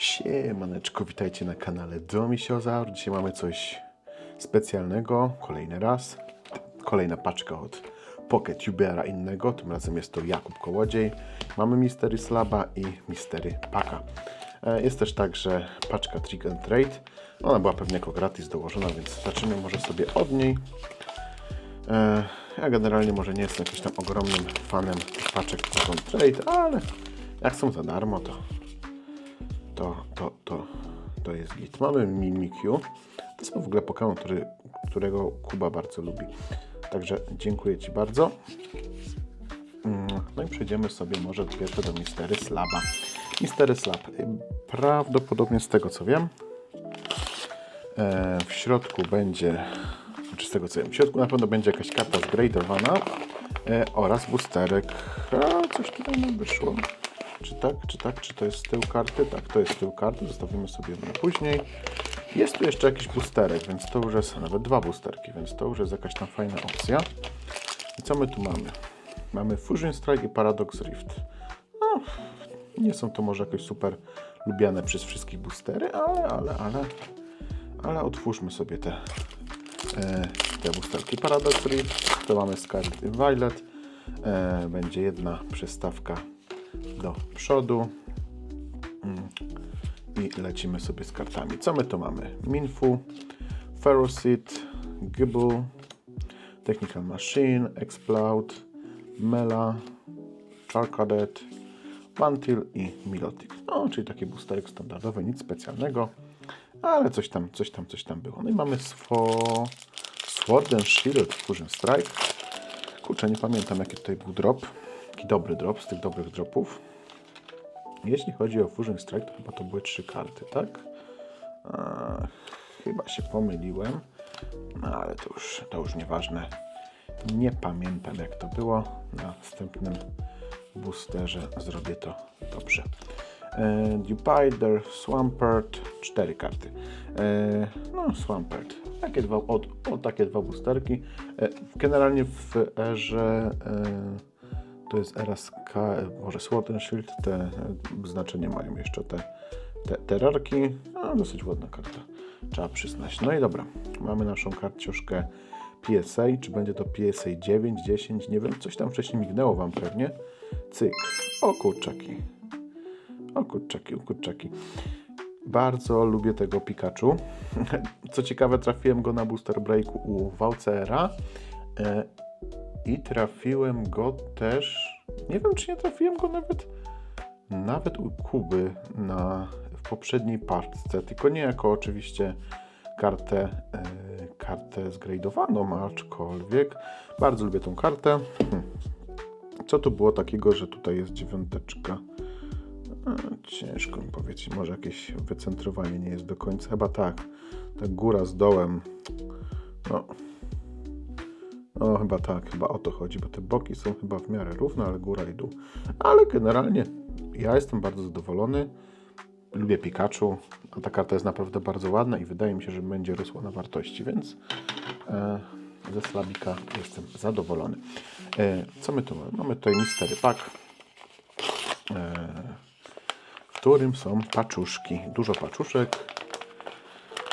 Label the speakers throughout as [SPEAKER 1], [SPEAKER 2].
[SPEAKER 1] Siemaneczko, witajcie na kanale Domisiozaur. Dzisiaj mamy coś specjalnego, kolejny raz. Kolejna paczka od Pocket Tubera innego, tym razem jest to Jakub Kołodziej. Mamy Mystery Slaba i Mystery Paka. E, Jest też także paczka Trick and Trade. Ona była pewnie jako gratis dołożona, więc zaczniemy może sobie od niej. E, Ja generalnie może nie jestem jakimś tam ogromnym fanem paczek Trick and Trade, ale jak są za darmo, to to, to, to, to jest git. Mamy Mimikyu. To jest w ogóle Pokémon, który, którego Kuba bardzo lubi. Także dziękuję Ci bardzo. Mm, No i przejdziemy sobie może pierwsze do Mistery Slaba. Mistery Slab. Prawdopodobnie z tego co wiem, e, w środku będzie, czy z tego co wiem, w środku na pewno będzie jakaś karta zgradowana e, oraz boosterek. A, coś tutaj nam wyszło. Czy tak, czy tak, czy to jest z tyłu karty? Tak, to jest z tyłu karty, zostawimy sobie na później. Jest tu jeszcze jakiś boosterek, więc to już jest, nawet dwa boosterki, więc to już jest jakaś tam fajna opcja. I co my tu mamy? Mamy Fusion Strike i Paradox Rift. No, nie są to może jakoś super lubiane przez wszystkich boostery, ale, ale, ale, ale otwórzmy sobie te, e, te boosterki. Paradox Rift, to mamy Scarlet i Violet. E, będzie jedna przystawka do przodu Mm. i lecimy sobie z kartami. Co my tu mamy? Minfu, Ferocit, Gibble, Technical Machine, Explode, Mela, Charcadet, Mantil i Milotic. No, czyli taki boosterek standardowy, nic specjalnego, ale coś tam, coś tam, coś tam było. No i mamy Swo... Sword and Shield Fusion Strike. Kurczę, nie pamiętam jaki tutaj był drop. Taki dobry drop z tych dobrych dropów. Jeśli chodzi o Fusion Strike, to chyba to były trzy karty, tak? Chyba się pomyliłem, no ale to już, to już nieważne. Nie pamiętam jak to było. Na następnym boosterze zrobię to dobrze. E, Dupider, Swampert, cztery karty. E, no, Swampert. Takie dwa, o, o, takie dwa boosterki. E, generalnie w erze e, to jest era Ska, może Sword and Shield, te e, znaczenie mają jeszcze te, te, te rarki. No, dosyć ładna karta, trzeba przyznać. No i dobra, mamy naszą karcioszkę PSA, czy będzie to PSA 9, 10, nie wiem, coś tam wcześniej mignęło Wam pewnie. Cyk, o kurczaki, o kurczaki, o kurczaki. Bardzo lubię tego Pikachu. Co ciekawe, trafiłem go na Booster Breaku u VCR-a. I trafiłem go też. Nie wiem, czy nie trafiłem go nawet nawet u Kuby na, w poprzedniej paczce, tylko nie jako oczywiście kartę, e, kartę zgradowaną, aczkolwiek bardzo lubię tą kartę. Hm. Co tu było takiego, że tutaj jest dziewiąteczka? Ciężko mi powiedzieć, może jakieś wycentrowanie nie jest do końca, chyba tak. Ta góra z dołem, no no chyba tak, chyba o to chodzi, bo te boki są chyba w miarę równe, ale góra i dół. Ale generalnie ja jestem bardzo zadowolony. Lubię Pikachu, a ta karta jest naprawdę bardzo ładna i wydaje mi się, że będzie rosła na wartości, więc e, ze Slabika jestem zadowolony. E, co my tu mamy? Mamy tutaj Mystery Pack, e, w którym są paczuszki. Dużo paczuszek.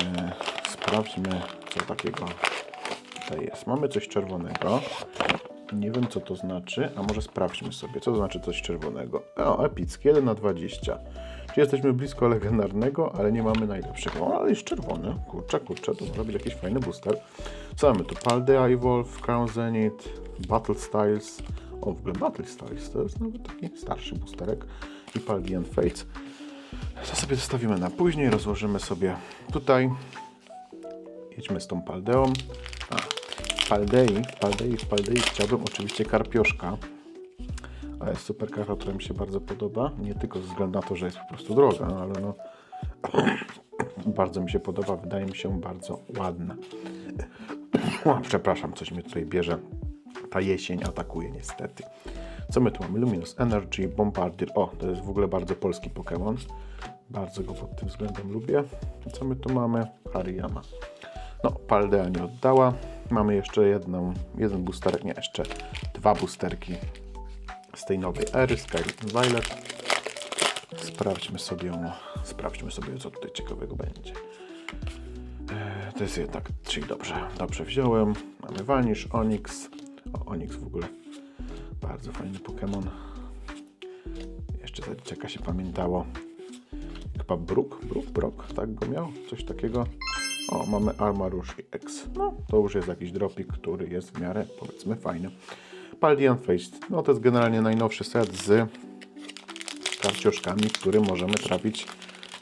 [SPEAKER 1] E, sprawdźmy, co takiego tutaj jest. Mamy coś czerwonego. Nie wiem, co to znaczy, a może sprawdźmy sobie, co to znaczy coś czerwonego. O, epicki, 1 na 20. Czyli jesteśmy blisko legendarnego, ale nie mamy najlepszego. O, ale jest czerwony. Kurczę, kurczę, to może być jakiś fajny booster. Co mamy tu? Paldea Evolve, Crown Zenith, Battle Styles. O, w ogóle Battle Styles to jest nawet taki starszy boosterek. I Paldean Fates. To sobie zostawimy na później, rozłożymy sobie tutaj. Jedźmy z tą Paldeą. Paldei, w Paldei, w Paldei chciałbym oczywiście karpioszka. A jest super karta, która mi się bardzo podoba. Nie tylko ze względu na to, że jest po prostu droga, ale no bardzo mi się podoba. Wydaje mi się bardzo ładna. Przepraszam, coś mnie tutaj bierze. Ta jesień atakuje niestety. Co my tu mamy? Luminous Energy, Bombardier. O, to jest w ogóle bardzo polski Pokémon. Bardzo go pod tym względem lubię. Co my tu mamy? Hariyama. No, Paldea nie oddała. Mamy jeszcze jedną, jeden boosterek, nie, jeszcze dwa boosterki z tej nowej ery, and Violet. Sprawdźmy sobie, sprawdźmy sobie, co tutaj ciekawego będzie. E, To jest jednak, czyli dobrze, dobrze wziąłem. Mamy Vanish, Onyx. O, Onyx w ogóle. Bardzo fajny Pokémon. Jeszcze za się pamiętało. Chyba Brook, Brook, Brock, tak go miał? Coś takiego. O, mamy Armarush i X. No, to już jest jakiś dropik, który jest w miarę, powiedzmy, fajny. Paldian Faced. No, to jest generalnie najnowszy set z karcioszkami, w którym możemy trafić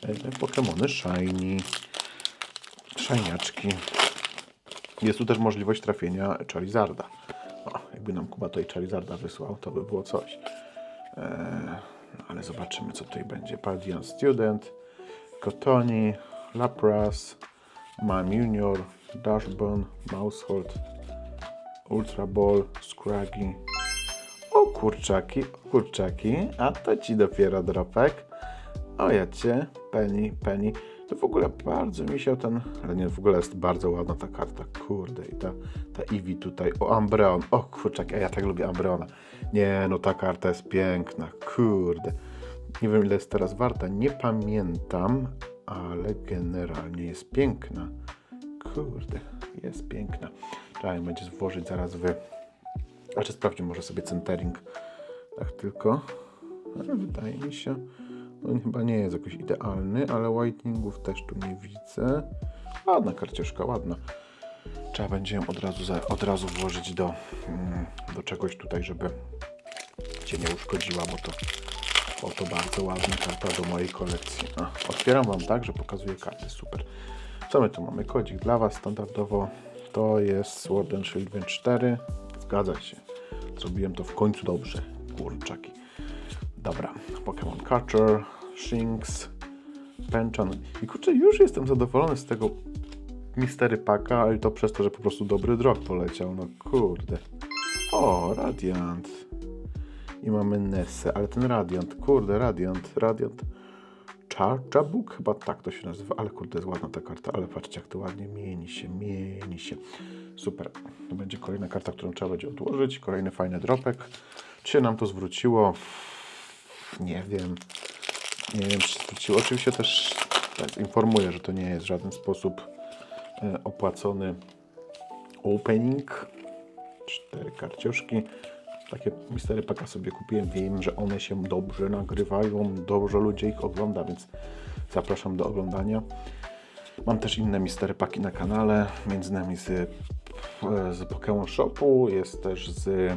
[SPEAKER 1] e, Pokémony Shiny. Szajniaczki. Jest tu też możliwość trafienia Charizarda. O, jakby nam Kuba tutaj Charizarda wysłał, to by było coś. Eee, ale zobaczymy, co tutaj będzie. Paldian Student, Kotoni, Lapras, Mime Junior, Dashbone, Mousehold, Ultra Ball, Scraggy. O kurczaki, kurczaki, a to ci dopiero dropek. O ja cię, Penny, Penny. To w ogóle bardzo mi się ten, ale nie, w ogóle jest bardzo ładna ta karta, kurde i ta, ta Eevee tutaj, o Ambreon, o kurczak, a ja tak lubię Ambreona. Nie, no ta karta jest piękna, kurde. Nie wiem ile jest teraz warta, nie pamiętam, ale generalnie jest piękna. Kurde, jest piękna. Trzeba ją będzie włożyć zaraz w... Znaczy sprawdźmy może sobie centering. Tak tylko. Ale wydaje mi się, no chyba nie jest jakoś idealny, ale whiteningów też tu nie widzę. Ładna karciuszka, ładna. Trzeba będzie ją od razu, za, od razu włożyć do, mm, do czegoś tutaj, żeby Cię nie uszkodziła, bo to, bo to bardzo ładna karta do mojej kolekcji. A, otwieram Wam tak, że pokazuję karty, super. Co my tu mamy? Kodzik dla Was standardowo. To jest Sword and Shield 4. Zgadza się. Zrobiłem to w końcu dobrze. Kurczaki. Dobra. Pokémon Catcher, Shinx, Penchan. I kurczę, już jestem zadowolony z tego Mystery Packa, ale to przez to, że po prostu dobry drog poleciał. No kurde. O, Radiant. I mamy Nessę, ale ten Radiant, kurde, Radiant, Radiant. Charjabuk, chyba tak to się nazywa, ale kurde, jest ładna ta karta, ale patrzcie jak to ładnie mieni się, mieni się. Super, to będzie kolejna karta, którą trzeba będzie odłożyć, kolejny fajny dropek. Czy się nam to zwróciło? Nie wiem. Nie wiem, czy się zwróciło. Oczywiście też tak, informuję, że to nie jest w żaden sposób e, opłacony opening. Cztery karcioszki. Takie mistery paka sobie kupiłem. Wiem, że one się dobrze nagrywają, dobrze ludzie ich ogląda, więc zapraszam do oglądania. Mam też inne mistery paki na kanale, między innymi z, z Pokémon Shopu, jest też z e,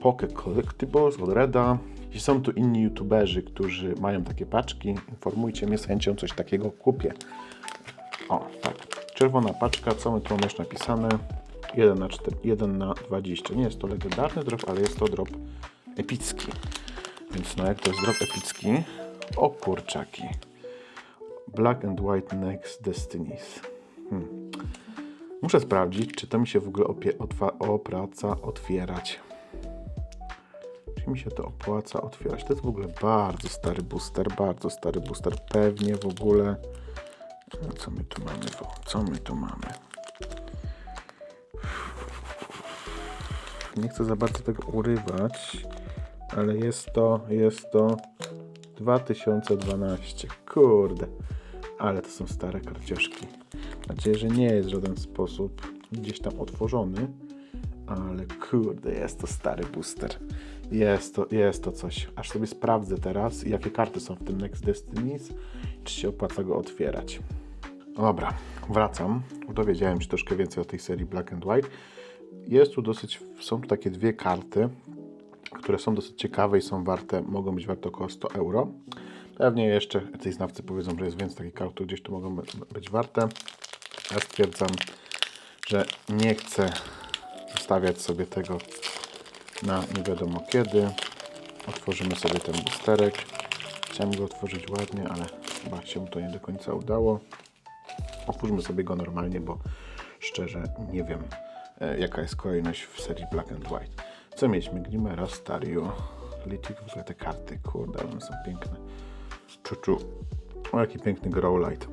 [SPEAKER 1] Poke Collectibles od Reda. Jeśli są tu inni youtuberzy, którzy mają takie paczki, informujcie mnie, z chęcią coś takiego kupię. O, tak. Czerwona paczka, co my tu mamy napisane? 1 na, 4, 1 na 20. Nie jest to legendarny drop, ale jest to drop epicki. Więc no jak to jest drop epicki? O kurczaki. Black and White Next Destinies. Hmm. Muszę sprawdzić, czy to mi się w ogóle opłaca otwierać. Czy mi się to opłaca otwierać? To jest w ogóle bardzo stary booster, bardzo stary booster. Pewnie w ogóle... Co my tu mamy? Co my tu mamy? Nie chcę za bardzo tego urywać, ale jest to, jest to 2012. Kurde, ale to są stare karcioszki. Mam nadzieję, że nie jest w żaden sposób gdzieś tam otworzony, ale kurde, jest to stary booster. Jest to, jest to coś. Aż sobie sprawdzę teraz, jakie karty są w tym Next Destinies, czy się opłaca go otwierać. Dobra, wracam. Dowiedziałem się troszkę więcej o tej serii Black and White. Jest tu dosyć, są tu takie dwie karty, które są dosyć ciekawe i są warte, mogą być warte około 100 euro. Pewnie jeszcze tej znawcy powiedzą, że jest więcej takich kart, które gdzieś tu mogą by- być warte. Ja stwierdzam, że nie chcę zostawiać sobie tego na nie wiadomo kiedy. Otworzymy sobie ten boosterek. Chciałem go otworzyć ładnie, ale chyba się to nie do końca udało. Otwórzmy sobie go normalnie, bo szczerze nie wiem, jaka jest kolejność w serii Black and White. Co mieliśmy? Glimera, Stario, Litik, w ogóle te karty, kurde, one są piękne. Czuczu. O, jaki piękny Growlite.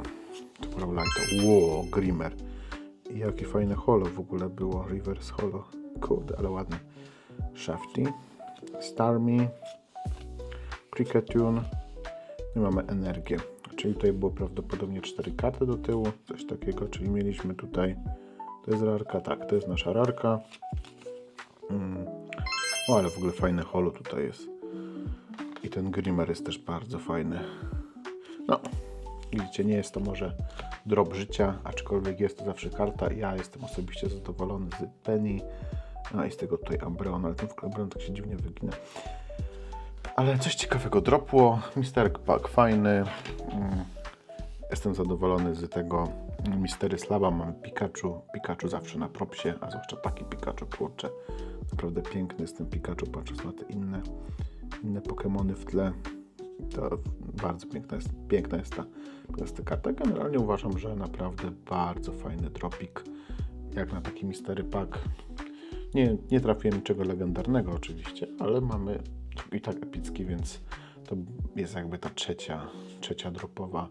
[SPEAKER 1] To Growlite. Ło, Grimmer. I jakie fajne holo w ogóle było. Reverse holo. Kurde, ale ładne. Shafty. Starmie. Cricketune. I mamy energię. Czyli tutaj było prawdopodobnie 4 karty do tyłu, coś takiego, czyli mieliśmy tutaj, to jest rarka, tak, to jest nasza rarka. Mm. O, ale w ogóle fajne holo tutaj jest. I ten Grimmer jest też bardzo fajny. No, widzicie, nie jest to może drop życia, aczkolwiek jest to zawsze karta. Ja jestem osobiście zadowolony z Penny, a i z tego tutaj Ambreon, ale ten Ambreon tak się dziwnie wygina. Ale coś ciekawego dropło. Mister Pack fajny. Mm. Jestem zadowolony z tego Mistery Slaba. Mamy Pikachu. Pikachu zawsze na propsie, a zwłaszcza taki Pikachu, kurczę. Naprawdę piękny jest ten Pikachu, patrząc na te inne, inne Pokémony w tle. To bardzo piękna jest, piękna jest ta, jest ta karta. Generalnie uważam, że naprawdę bardzo fajny dropik. Jak na taki Mistery Pack. Nie, nie trafiłem niczego legendarnego oczywiście, ale mamy i tak epicki, więc to jest jakby ta trzecia, trzecia dropowa,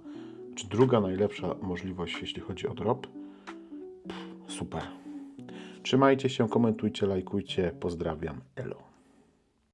[SPEAKER 1] czy druga najlepsza możliwość, jeśli chodzi o drop. Super. Trzymajcie się, komentujcie, lajkujcie. Pozdrawiam. Elo.